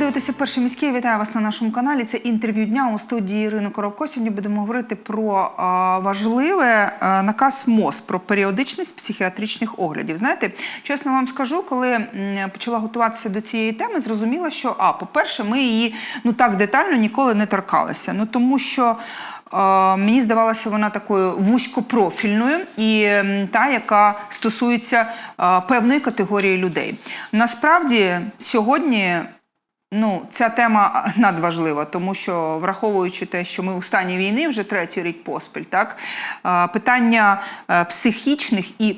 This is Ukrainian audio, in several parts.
дивитеся перший міський. Вітаю вас на нашому каналі. Це інтерв'ю дня у студії Ірини Коробко. Сьогодні будемо говорити про важливе наказ МОЗ про періодичність психіатричних оглядів. Знаєте, чесно вам скажу, коли почала готуватися до цієї теми, зрозуміла, що а, по-перше, ми її ну так детально ніколи не торкалися. Ну тому що. Е, Мені здавалося, вона такою вузькопрофільною і та, яка стосується е, певної категорії людей. Насправді, сьогодні ну, ця тема надважлива, тому що, враховуючи те, що ми у стані війни вже третій рік поспіль, так, питання е, психічних і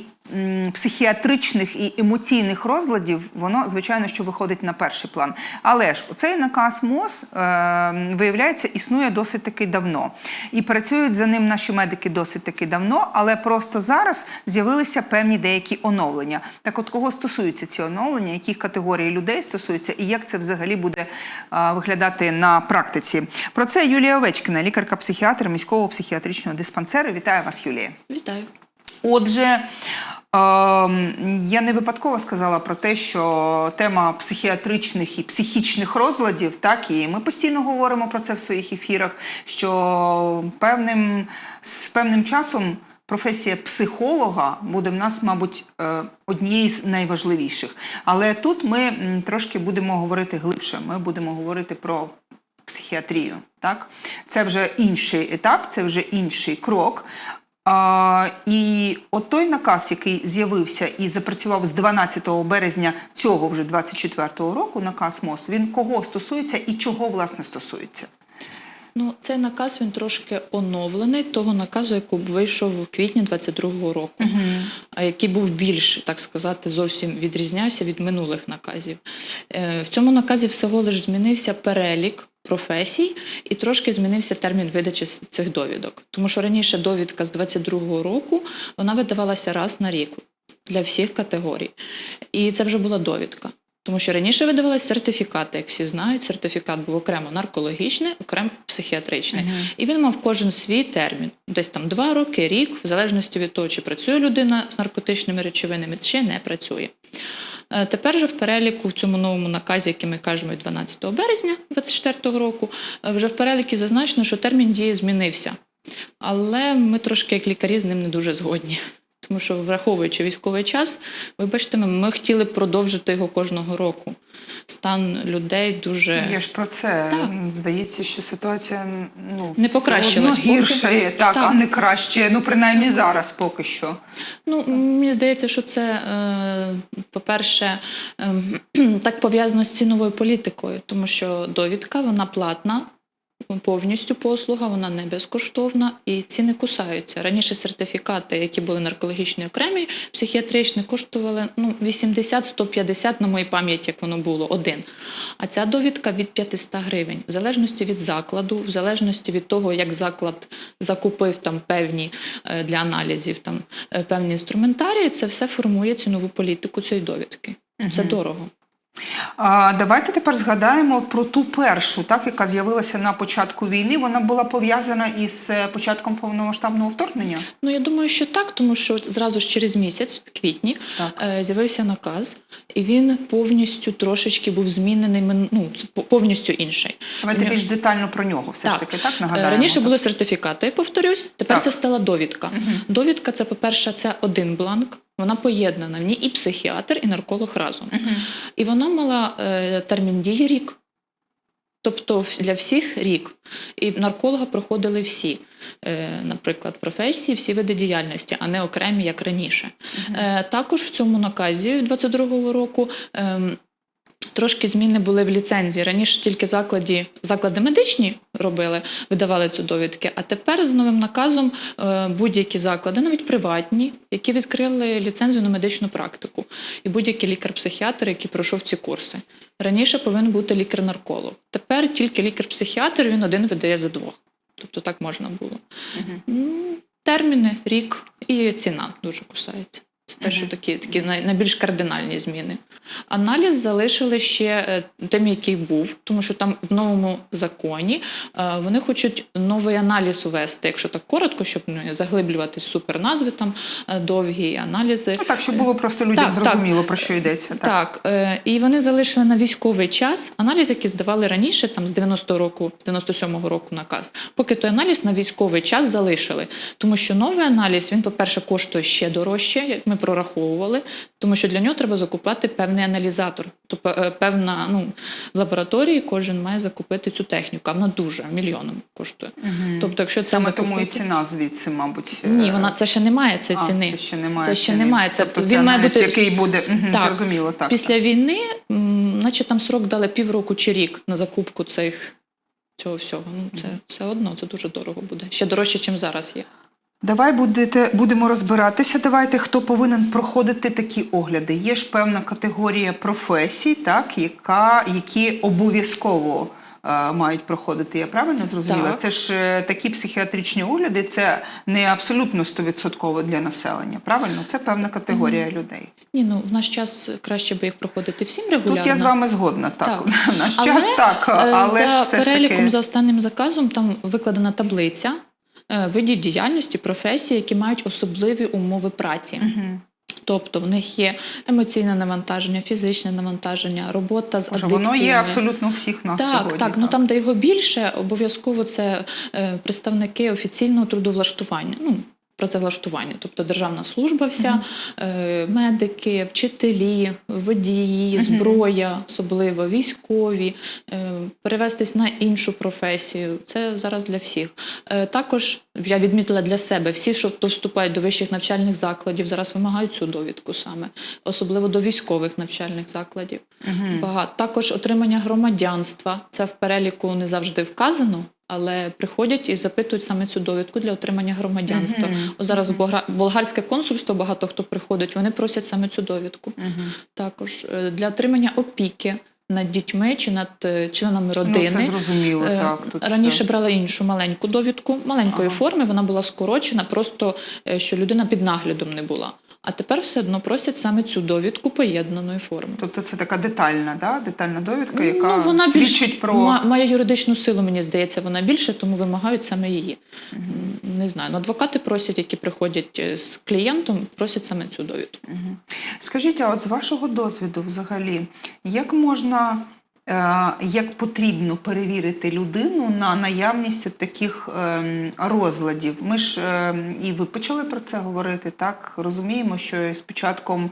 психіатричних і емоційних розладів, воно, звичайно, що виходить на перший план. Але ж цей наказ МОЗ, е, виявляється, існує досить таки давно. І працюють за ним наші медики досить таки давно, але просто зараз з'явилися певні деякі оновлення. Так от кого стосуються ці оновлення, яких категорій людей стосуються, і як це взагалі буде е, виглядати на практиці? Про це Юлія Овечкіна, лікарка-психіатр міського психіатричного диспансеру. Вітаю вас, Юлія. Вітаю. Отже, я не випадково сказала про те, що тема психіатричних і психічних розладів, так і ми постійно говоримо про це в своїх ефірах. Що певним з певним часом професія психолога буде в нас, мабуть, е, однією з найважливіших. Але тут ми трошки будемо говорити глибше. Ми будемо говорити про психіатрію. Так? Це вже інший етап, це вже інший крок. А, і от той наказ, який з'явився і запрацював з 12 березня цього вже 24-го року, наказ МОЗ, він кого стосується і чого власне стосується? Ну, цей наказ він трошки оновлений того наказу, який вийшов у квітні 22-го року, а який був більш, так сказати, зовсім відрізнявся від минулих наказів. Е, В цьому наказі всього лиш змінився перелік професій і трошки змінився термін видачі цих довідок. Тому що раніше довідка з 22-го року вона видавалася раз на рік для всіх категорій. І це вже була довідка. Тому що раніше видавалися сертифікати, як всі знають. Сертифікат був окремо наркологічний, окремо психіатричний. І він мав кожен свій термін. Десь там два роки, рік, в залежності від того, чи працює людина з наркотичними речовинами, чи не працює. Е, Тепер же в переліку в цьому новому наказі, який ми кажемо 12 березня 2024 року, е, вже в переліку зазначено, що термін дії змінився. Але ми трошки, як лікарі, з ним не дуже згодні. Тому що, враховуючи військовий час, вибачте, ми, ми хотіли продовжити його кожного року. Стан людей дуже Я ж про це Так. здається, що ситуація ну Не покращилась гірша, поки. так, Так. а не краще. Ну принаймні зараз поки що. Ну, мені здається, що це, е, по-перше, ем, так пов'язано з ціновою політикою, тому що довідка вона платна. Повністю послуга, вона не безкоштовна і ціни кусаються. Раніше сертифікати, які були наркологічні окремі, психіатричні, коштували ну, 80-150 на моїй пам'яті, як воно було, один. А ця довідка від 500 гривень, в залежності від закладу, в залежності від того, як заклад закупив там певні е, для аналізів там е, певні інструментарії, це все формує цінову політику цієї довідки. Це дорого. Давайте тепер згадаємо про ту першу, так, яка з'явилася на початку війни. Вона була пов'язана із е, початком повномасштабного вторгнення. Ну я думаю, що так, тому що зразу ж через місяць, в квітні, Так. е, з'явився наказ, і він повністю трошечки був змінений, ну, повністю інший. Давайте Він- більш детально про нього все ж таки, так Е, нагадаємо. Раніше були сертифікати, повторюсь, тепер Так. це стала довідка. Мгм. Довідка це, по-перше, це один бланк. Вона поєднана в ній і психіатр, і нарколог разом. Мгм. І вона мала е, термін дії рік. Тобто для всіх рік. І нарколога проходили всі, е, наприклад, професії, всі види діяльності, а не окремі, як раніше. Е, також в цьому наказі 22-го року. ем, Трошки зміни були в ліцензії. Раніше тільки закладі, заклади медичні робили, видавали цю довідки. А тепер за новим наказом е, будь-які заклади, навіть приватні, які відкрили ліцензію на медичну практику, і будь-який лікар-психіатр, який пройшов ці курси. Раніше повинен бути лікар-нарколог. Тепер тільки лікар-психіатр він один видає за двох. Тобто так можна було. Ну, терміни, рік і ціна дуже кусається. Те, що такі, такі найбільш кардинальні зміни. Аналіз залишили ще е, тим, який був, тому що там в новому законі е, вони хочуть новий аналіз увести, якщо так коротко, щоб не заглиблюватись суперназви там е, довгі аналізи. Ну так, щоб було просто людям Так, так. зрозуміло, про що йдеться. Так. Так, і вони залишили на військовий час аналіз, який здавали раніше, там з 90-го року, 97-го року наказ. Поки той аналіз на військовий час залишили. Тому що новий аналіз, він, по-перше, коштує ще дорожче, як ми прораховували, тому що для нього треба закупати певний аналізатор. Тобто е, певна, ну, в лабораторії кожен має закупити цю техніку, а вона дуже мільйоном коштує. Тобто, якщо це Саме тому і ціна звідси, мабуть. Ні, е, вона це ще немає цієї а, ціни. Це ще немає. Це ще ціни. немає. Це, тобто він це має бути який буде Так. зрозуміло. Так, Після війни, наче там срок дали півроку чи рік на закупку цих цього всього. Ну це все одно, це дуже дорого буде. Ще дорожче, ніж зараз є. Давай будете, будемо розбиратися. Давайте, хто повинен проходити такі огляди. Є ж певна категорія професій, так, яка, які обов'язково е, мають проходити. Я правильно зрозуміла? Так. Це ж е, такі психіатричні огляди, це не абсолютно стовідсотково для населення. Правильно? Це певна категорія людей. Ні, ну в наш час краще би їх проходити всім регулярно. Тут я з вами згодна. Так, Так. в наш Але, час так, е, але за ж все ж переліком, таки. за останнім заказом, там викладена таблиця видів діяльності, професій, які мають особливі умови праці. Тобто в них є емоційне навантаження, фізичне навантаження, робота з адикціями. воно є абсолютно у всіх нас Так, сьогодні. так. Ну там, де його більше, обов'язково це е, представники офіційного трудовлаштування. Ну, працевлаштування, тобто державна служба, вся, е, медики, вчителі, водії, зброя, особливо військові, е, перевестись на іншу професію. Це зараз для всіх. Е, також я відмітила для себе всі, що хто вступають до вищих навчальних закладів, зараз вимагають цю довідку саме, особливо до військових навчальних закладів. Багато також отримання громадянства. Це в переліку не завжди вказано. Але приходять і запитують саме цю довідку для отримання громадянства. Ось зараз в Болгра- болгарське консульство багато хто приходить, вони просять саме цю довідку. Мгм. Також е, для отримання опіки над дітьми чи над е, членами Ну, родини. це зрозуміло, Е, так. Тут, Раніше е, брала іншу маленьку довідку, маленької Ага. форми, вона була скорочена, просто що людина під наглядом не була. А тепер все одно просять саме цю довідку поєднаної форми. Тобто це така детальна, да? детальна довідка, яка ну, вона свідчить більш, про ма- має юридичну силу, мені здається, вона більше, тому вимагають саме її. М, Не знаю. ну, Адвокати просять, які приходять е, з клієнтом, просять саме цю довідку. Скажіть, а от з вашого досвіду, взагалі, як можна, як потрібно перевірити людину на наявність таких ем, розладів? Ми ж ем, і ви почали про це говорити. Так розуміємо, що з початком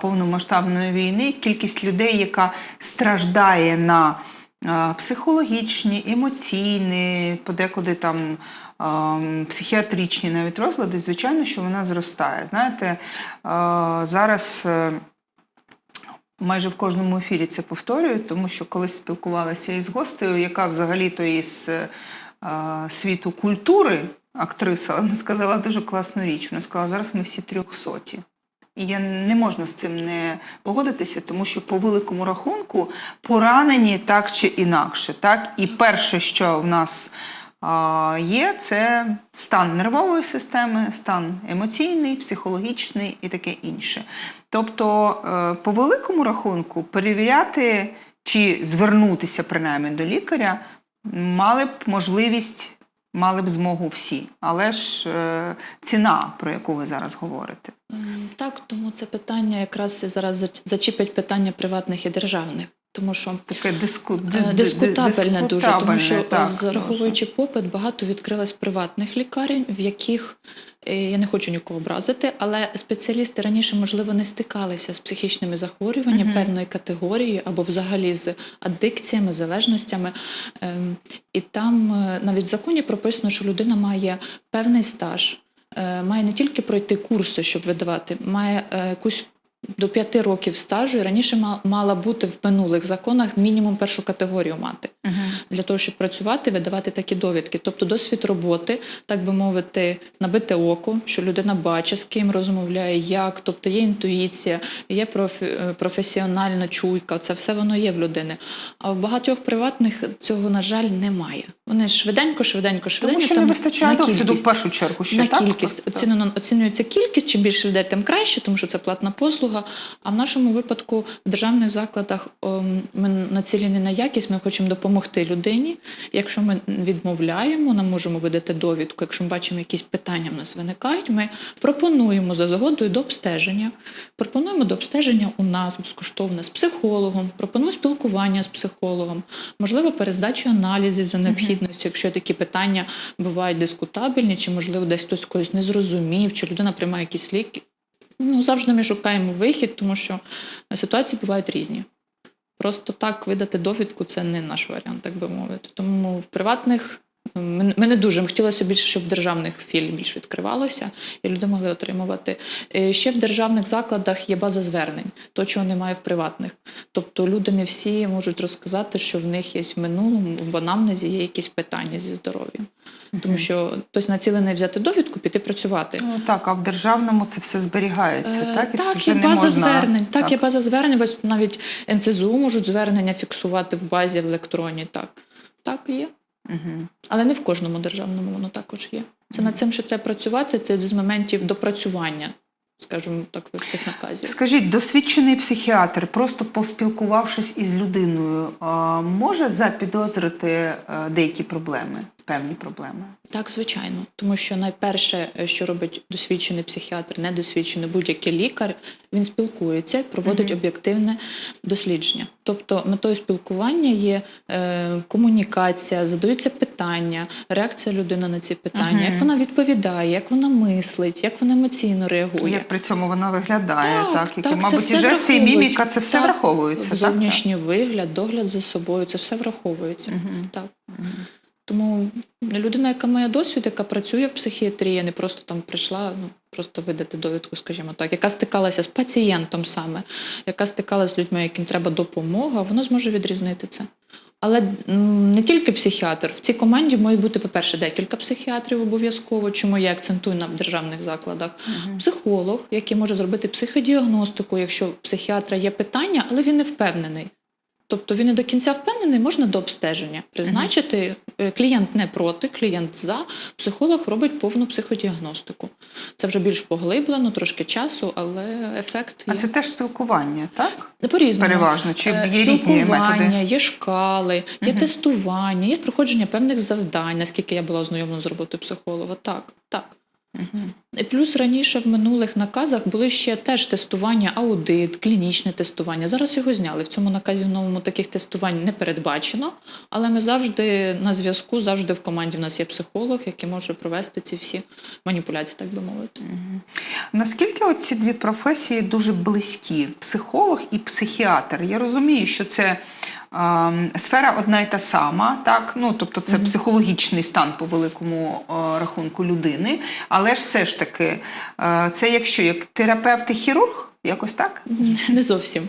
повномасштабної війни кількість людей, яка страждає на е, психологічні, емоційні, подекуди там. ем, Психіатричні навіть розлади, звичайно, що вона зростає. Знаєте, е, зараз е, майже в кожному ефірі це повторюю, тому що колись спілкувалася із гостею, яка взагалі-то із е, світу культури, актриса, вона сказала дуже класну річ. Вона сказала, зараз ми всі трьохсоті. І я не можна з цим не погодитися, тому що по великому рахунку поранені так чи інакше. Так? І перше, що в нас а, є, це стан нервової системи, стан емоційний, психологічний і таке інше. Тобто, е, по великому рахунку, перевіряти чи звернутися принаймні до лікаря мали б можливість. Мали б змогу всі, але ж е, ціна, про яку ви зараз говорите. Так, тому це питання якраз зараз зач- зачіпить питання приватних і державних. Тому що Таке диску, Е, ди- ди- Дискутабельне дуже, тому що так, зараховуючи попит, багато відкрилось приватних лікарень, в яких е, я не хочу нікого образити, але спеціалісти раніше, можливо, не стикалися з психічними захворюваннями Мгм. певної категорії або взагалі з адикціями, залежностями. Ем, І там е, навіть в законі прописано, що людина має певний стаж, е, має не тільки пройти курси, щоб видавати, має е, якусь до п'яти років стажу і раніше ма- мала бути в минулих законах мінімум першу категорію мати Мгм. Для того, щоб працювати, видавати такі довідки. Тобто досвід роботи, так би мовити, набите око, що людина бачить, з ким розмовляє, як, тобто є інтуїція, є е, професіональна чуйка. Це все воно є в людини. А в багатьох приватних цього, на жаль, немає. Вони швиденько, швиденько, швиденько. Тому що не там вистачає на досвіду в першу чергу. Ще, на так? кількість оцінено оцінюється кількість. Чим більше людей, тим краще, тому що це платна послуга. А в нашому випадку в державних закладах ем, ми націлені на якість. Ми хочемо допомогти людині. Якщо ми відмовляємо, нам можемо видати довідку. Якщо ми бачимо, якісь питання в нас виникають, ми пропонуємо за згодою до обстеження. Пропонуємо до обстеження у нас безкоштовне з психологом, пропонуємо спілкування з психологом, можливо, перездачу аналізів за необхідністю, якщо такі питання бувають дискутабельні, чи можливо десь хтось когось не зрозумів, чи людина приймає якісь ліки. Ну, завжди ми шукаємо вихід, тому що ситуації бувають різні. Просто так видати довідку це не наш варіант, так би мовити. Тому в приватних ми дуже хотілося більше, щоб державних філій більш відкривалося, і люди могли отримувати. Е, Ще в державних закладах є база звернень, то чого немає в приватних. Тобто люди не всі можуть розказати, що в них є в минулому, в анамнезі є якісь питання зі здоров'ям. Тому що хтось націлений взяти довідку, піти працювати. Ну, так, а в державному це все зберігається, Е, так? І так, вже є не база можна... звернень. Так, є база звернень. Ось навіть НЦЗУ можуть звернення фіксувати в базі в електронній. Так, так є. Угу. Але не в кожному державному воно також є. Це над цим ще треба працювати. Це з моментів допрацювання, скажімо так, цих наказів. Скажіть, досвідчений психіатр, просто поспілкувавшись із людиною, може запідозрити е, деякі проблеми, певні проблеми? Так, звичайно, тому що найперше, е, що робить досвідчений психіатр, недосвідчений будь-який лікар, він спілкується, проводить Мгм. об'єктивне дослідження. Тобто метою спілкування є е, комунікація, задаються питання, реакція людини на ці питання, Мгм. як вона відповідає, як вона мислить, як вона емоційно реагує. Як при цьому вона виглядає, так? Так, Які, так, мабуть, і жести, і міміка, це все Так, враховується. так? Зовнішній вигляд, догляд за собою, це все враховується. Мгм. Так. Мгм. Тому людина, яка має досвід, яка працює в психіатрії, не просто там прийшла, ну просто видати довідку, скажімо так, яка стикалася з пацієнтом саме, яка стикалася з людьми, яким треба допомога, вона зможе відрізнити це. Але не тільки психіатр. В цій команді мають бути, по-перше, декілька психіатрів обов'язково, чому я акцентую на державних закладах. Мгм. Психолог, який може зробити психодіагностику, якщо в психіатра є питання, але він не впевнений. Тобто він не до кінця впевнений, можна до обстеження призначити. Е, Клієнт не проти, клієнт за. Психолог робить повну психодіагностику. Це вже більш поглиблено, трошки часу, але ефект А це теж спілкування, так? По-різному. Переважно, чи Е, є різні спілкування, методи? є шкали, є Мгм. тестування, є проходження певних завдань, наскільки я була ознайомлена з роботою психолога. Так, так. І плюс раніше в минулих наказах були ще теж тестування, аудит, клінічне тестування. Зараз його зняли. В цьому наказі в новому таких тестувань не передбачено, але ми завжди на зв'язку, завжди в команді в нас є психолог, який може провести ці всі маніпуляції, так би мовити. Наскільки оці дві професії дуже близькі? Психолог і психіатр. Я розумію, що це сфера одна й та сама, так? Ну, тобто це психологічний стан по великому е, рахунку людини. Але ж все ж таки, е, це якщо як терапевт і хірург, якось так? Не зовсім.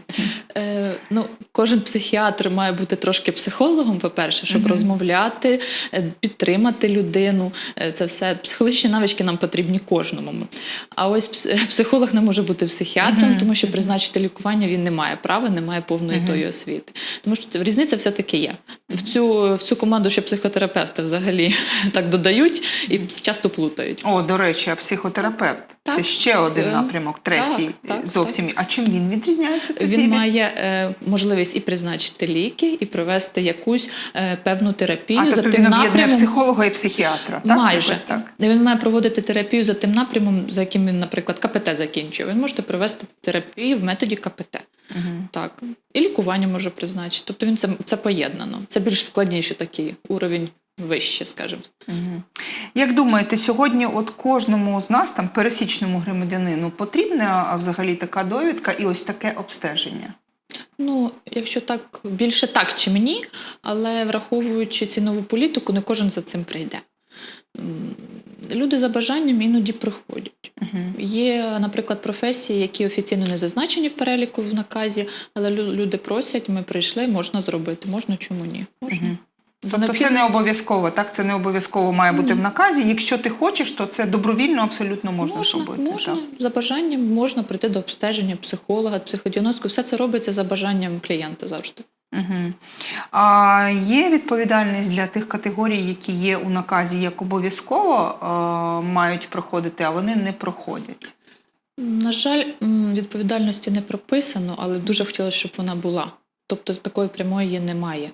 Е, ну, кожен психіатр має бути трошки психологом, по-перше, щоб Мгм. розмовляти, е, підтримати людину. Е, Це все психологічні навички нам потрібні кожному. А ось психолог не може бути психіатром, Мгм. тому що призначити лікування він не має права, не має повної Мгм. тої освіти. Тому що різниця все-таки є. В цю, в цю команду ще психотерапевти взагалі так додають і часто плутають. О, до речі, а психотерапевт. Це ще один Е, напрямок, третій так, так, зовсім. А чим він відрізняється? тоді Він має е, можливість і призначити ліки, і провести якусь е, певну терапію а, за тобто тим він напрямом. психолога і психіатра, так? Майже Якось так. він має проводити терапію за тим напрямом, за яким він, наприклад, КПТ закінчив. Він може провести терапію в методі КПТ. Мгм. Так, і лікування може призначити. Тобто він це, це поєднано. Це більш складніший такий уровень вище, скажімо. Як думаєте, сьогодні от кожному з нас, там пересічному громадянину, потрібна взагалі така довідка і ось таке обстеження? Ну, якщо так, більше так, чи мені, але враховуючи цінову політику, не кожен за цим прийде. Люди за бажанням іноді приходять. Мгм. Є, наприклад, професії, які офіційно не зазначені в переліку в наказі, але лю- люди просять, ми прийшли, можна зробити, можна, чому ні? Можна. Мгм. За Тобто це не обов'язково, так? Це не обов'язково має бути в наказі. Якщо ти хочеш, то це добровільно абсолютно можна, можна, зробити. можна Так. за бажанням можна прийти до обстеження психолога, психодіагностику. Все це робиться за бажанням клієнта завжди. Угу. А є відповідальність для тих категорій, які є у наказі, як обов'язково мають проходити, а вони не проходять. На жаль, відповідальності не прописано, але дуже хотілося, щоб вона була. Тобто такої прямої її немає.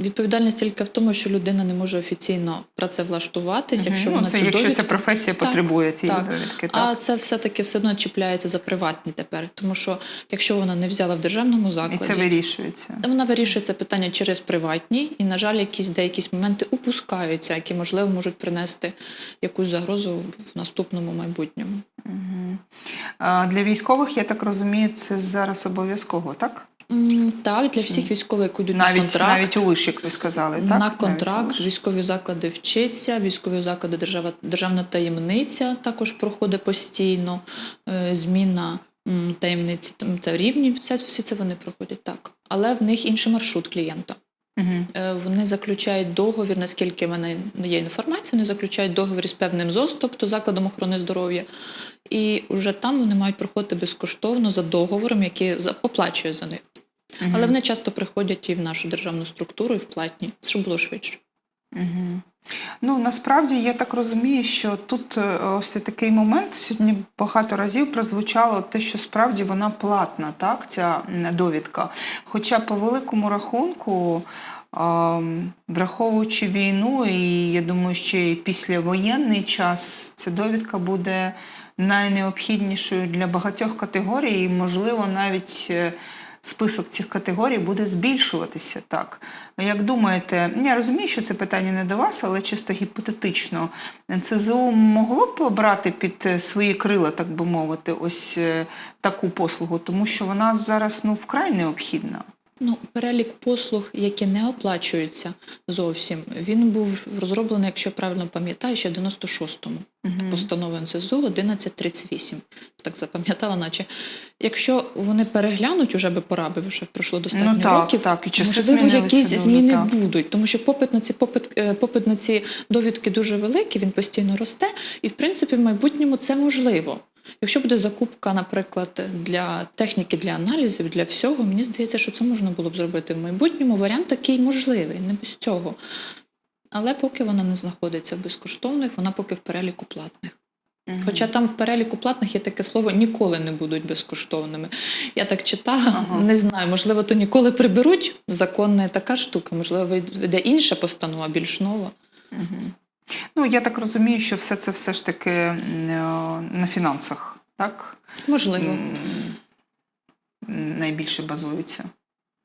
Відповідальність тільки в тому, що людина не може офіційно працевлаштуватись, Мгм. якщо ну, вона це цю якщо довідку... ця професія Так, потребує цієї так. довідки. А це все-таки все одно чіпляється за приватні тепер. Тому що якщо вона не взяла в державному І закладі, це вирішується. вона вирішує це питання через приватні, і, на жаль, якісь деякі моменти упускаються, які, можливо, можуть принести якусь загрозу в наступному майбутньому. Угу. А для військових, я так розумію, це зараз обов'язково, так? М, Так, для всіх військових, які йдуть на Навіть, контракт. навіть у виш, як ви сказали, так? на Навіть у контракт, військові заклади вчиться, військові заклади держава, державна таємниця також проходить постійно, е, зміна м, таємниці там, та рівні, це, всі це вони проходять так. Але в них інший маршрут клієнта. Мгм. Е, Вони заключають договір, наскільки в мене є інформація, вони заключають договір з певним ЗОЗ, тобто закладом охорони здоров'я. І вже там вони мають проходити безкоштовно за договором, який за- оплачує за них. Мгм. Але вони часто приходять і в нашу державну структуру, і в платні, щоб було швидше. Угу. Ну насправді я так розумію, що тут е, ось такий момент сьогодні багато разів прозвучало те, що справді вона платна, так, ця довідка. Хоча по великому рахунку, враховуючи війну, і я думаю, ще й післявоєнний час, ця довідка буде найнеобхіднішою для багатьох категорій, і, можливо, навіть. Список цих категорій буде збільшуватися так. Як думаєте, я розумію, що це питання не до вас, але чисто гіпотетично, НЦЗУ могло б брати під е, свої крила, так би мовити, ось е, таку послугу, тому що вона зараз ну вкрай необхідна. Ну, перелік послуг, які не оплачуються зовсім, він був розроблений, якщо я правильно пам'ятаю, ще в 96-му. Мгм. Постанови НСЗУ 1138. Так запам'ятала, наче. Якщо вони переглянуть, уже би пора би вже пройшло достатньо Ну, так, років. так, і можливо, якісь дуже, зміни так. будуть, тому що попит на ці попит, е, попит на ці довідки дуже великий, він постійно росте, і в принципі в майбутньому це можливо. Якщо буде закупка, наприклад, для техніки, для аналізів, для всього, мені здається, що це можна було б зробити в майбутньому. Варіант такий можливий, не без цього. Але поки вона не знаходиться в безкоштовних, вона поки в переліку платних. Мгм. Хоча там в переліку платних є таке слово ніколи не будуть безкоштовними. Я так читала, Ага. не знаю, можливо, то ніколи приберуть. Закон не така штука, можливо, вийде інша постанова, більш нова. Мгм. Ну, я так розумію, що все це все ж таки е, на фінансах, так? Можливо. Найбільше базується.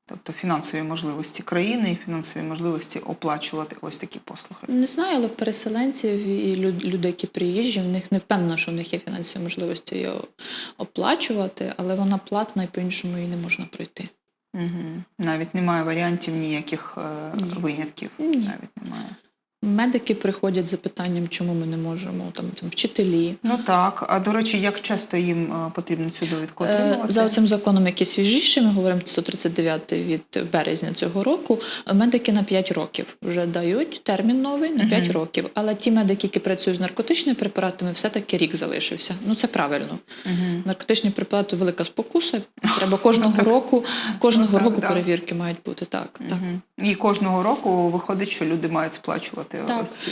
Тобто фінансові можливості країни і фінансові можливості оплачувати ось такі послуги. Не знаю, але в переселенців і люд- людей, які приїжджі, в них не впевнена, що в них є фінансові можливості її оплачувати, але вона платна і по-іншому її не можна пройти. Угу. Навіть немає варіантів ніяких е, Ні. винятків. Ні. Навіть немає. Медики приходять з запитанням, чому ми не можемо, там, там вчителі. Ну так. А до речі, як часто їм потрібно цю довідку Е, отримувати? За цим законом, який свіжіший, ми говоримо 139 від березня цього року. Медики на 5 років вже дають термін новий на 5 Мгм. років. Але ті медики, які працюють з наркотичними препаратами, все-таки рік залишився. Ну це правильно. Угу. Наркотичні препарати велика спокуса. Треба кожного року, кожного Ну, так, року да. перевірки мають бути. Так, так. Угу. І кожного року виходить, що люди мають сплачувати Так. ось ці.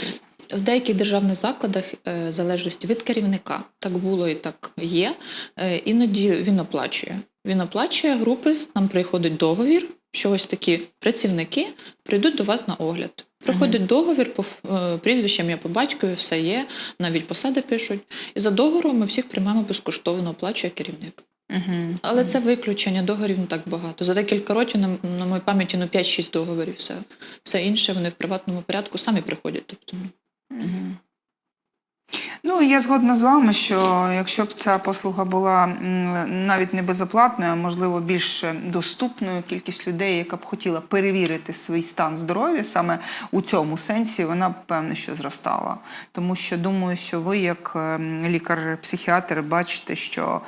В деяких державних закладах, е, в залежності від керівника, так було і так є. е, Іноді він оплачує. Він оплачує групи, нам приходить договір, що ось такі працівники прийдуть до вас на огляд. Приходить договір по е, прізвищам, я по батькові, все є, навіть посади пишуть. І за договором ми всіх приймаємо безкоштовно, оплачує керівник. Угу. Але це виключення, договорів не так багато. За декілька років, на, на моїй пам'яті, ну 5-6 договорів. Все, все інше вони в приватному порядку самі приходять. Тобто, ну, Мгм. Ну, я згодна з вами, що якщо б ця послуга була навіть не безоплатною, а можливо більш доступною, кількість людей, яка б хотіла перевірити свій стан здоров'я, саме у цьому сенсі, вона б певно, що зростала. Тому що думаю, що ви, як ем, лікар-психіатр, бачите, що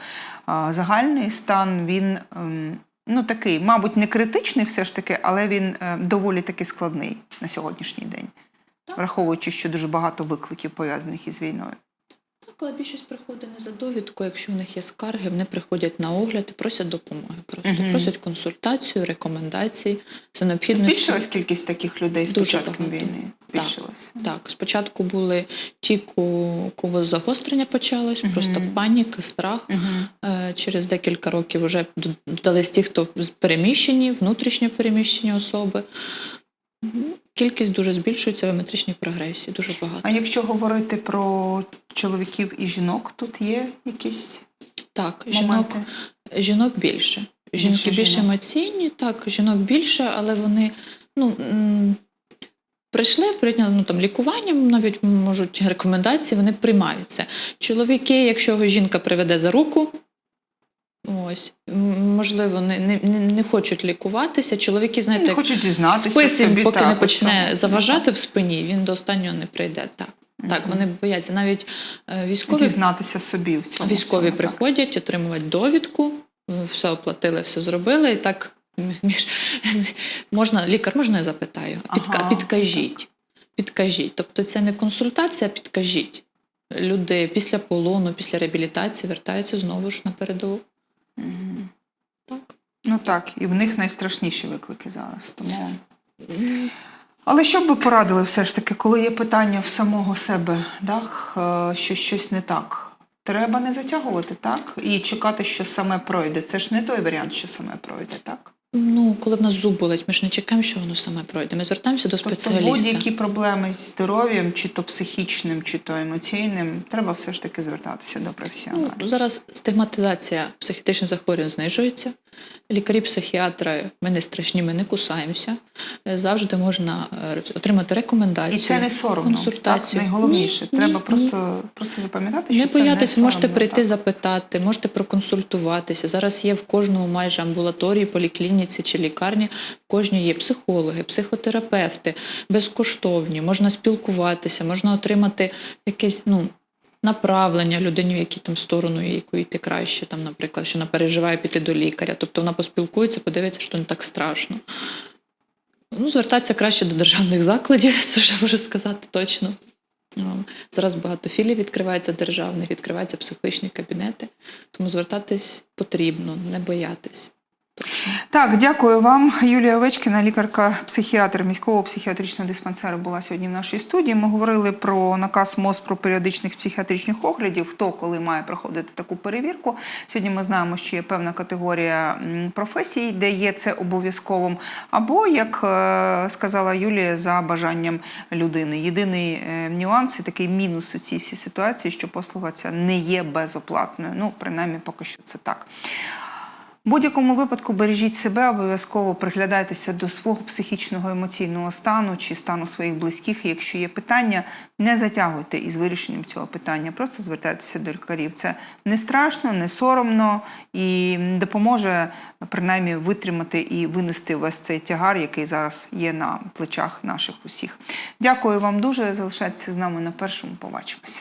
загальний стан він. ем, Ну, такий, мабуть, не критичний все ж таки, але він е, доволі таки складний на сьогоднішній день, Так. враховуючи, що дуже багато викликів пов'язаних із війною. Так, Але більшість приходить не за довідку. Якщо в них є скарги, вони приходять на огляд і просять допомоги. Просто Мгм. просять консультацію, рекомендації за необхідністю. Збільшилась кількість таких людей з Дуже початком багато. війни? Так. Збільшилась. Так, спочатку були ті, ку- кого загострення почалось, Мгм. просто паніка, страх. Е, Через декілька років вже додались ті, хто переміщені, внутрішньо переміщені особи. Кількість дуже збільшується в геометричній прогресії, дуже багато. А якщо говорити про чоловіків і жінок, тут є якісь Так, жінок, моменти? жінок більше. Жінки Більше більше жінок. емоційні, так, жінок більше, але вони ну, прийшли, прийняли ну, там, лікування, навіть можуть рекомендації, вони приймають це. Чоловіки, якщо його жінка приведе за руку, ось, можливо, не, не, не, хочуть лікуватися. Чоловіки, знаєте, Не хочуть зізнатися спис собі, поки так, не почне цьому. заважати в спині, він до останнього не прийде. Так, так вони бояться. Навіть е, військові зізнатися собі в цьому. Військові всьому, приходять, отримують довідку, все оплатили, все зробили, і так між можна лікар, можна я запитаю? Підка, Ага, підкажіть. Підкажіть. Тобто це не консультація, а підкажіть. Люди після полону, після реабілітації вертаються знову ж на передову. Так. Ну так, і в них найстрашніші виклики зараз. Тому... Але що б ви порадили все ж таки, коли є питання в самого себе, так, е, що щось не так? Треба не затягувати, так? І чекати, що саме пройде. Це ж не той варіант, що саме пройде, так? Ну, коли в нас зуб болить, ми ж не чекаємо, що воно саме пройде. Ми звертаємося до Тобто спеціаліста. будь-які проблеми зі здоров'ям, чи то психічним, чи то емоційним, треба все ж таки звертатися до професіонала. Ну, зараз стигматизація психічних захворювань знижується. Лікарі, психіатри, ми не страшні, ми не кусаємося. Е, Завжди можна е, отримати рекомендацію. І це не соромно. Так, найголовніше. Ні, Треба ні, просто, просто запам'ятати, що Не це боятися, не можете прийти так. запитати, можете проконсультуватися. Зараз є в кожному майже амбулаторії, поліклініці чи лікарні. В кожній є психологи, психотерапевти, безкоштовні, можна спілкуватися, можна отримати якесь ну, направлення людині, в якій там сторону яку йти краще, там, наприклад, що вона переживає піти до лікаря. Тобто вона поспілкується, подивиться, що не так страшно. Ну, звертатися краще до державних закладів, це вже можу сказати точно. Ну, Зараз багато філій відкривається державних, відкриваються психологічні кабінети, тому звертатись потрібно, не боятись. Так, дякую вам. Юлія Овечкіна, лікарка-психіатр міського психіатричного диспансеру, була сьогодні в нашій студії. Ми говорили про наказ МОЗ про періодичних психіатричних оглядів, хто коли має проходити таку перевірку. Сьогодні ми знаємо, що є певна категорія професій, де є це обов'язковим, або, як е, сказала Юлія, за бажанням людини. Єдиний е, нюанс і такий мінус у цій всій ситуації, що послуга ця не є безоплатною. Ну, принаймні, поки що це так. Будь-якому випадку бережіть себе, обов'язково приглядайтеся до свого психічного емоційного стану чи стану своїх близьких. Якщо є питання, не затягуйте із вирішенням цього питання. Просто звертайтеся до лікарів. Це не страшно, не соромно і допоможе принаймні витримати і винести весь цей тягар, який зараз є на плечах наших усіх. Дякую вам дуже. Залишайтеся з нами на першому. Побачимося.